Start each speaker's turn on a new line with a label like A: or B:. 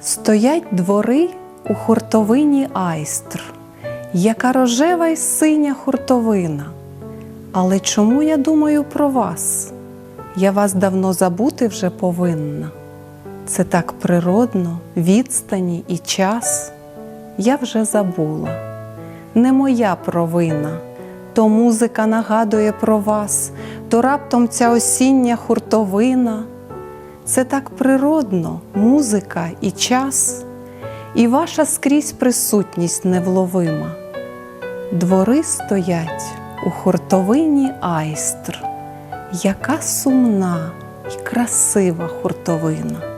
A: Стоять двори у хуртовині айстр, яка рожева й синя хуртовина. Але чому я думаю про вас? Я вас давно забути вже повинна. Це так природно, відстані і час. Я вже забула. Не моя провина, то музика нагадує про вас, то раптом ця осіння хуртовина. Це так природно, музика і час, і ваша скрізь присутність невловима. Двори стоять у хуртовині айстр, яка сумна і красива хуртовина.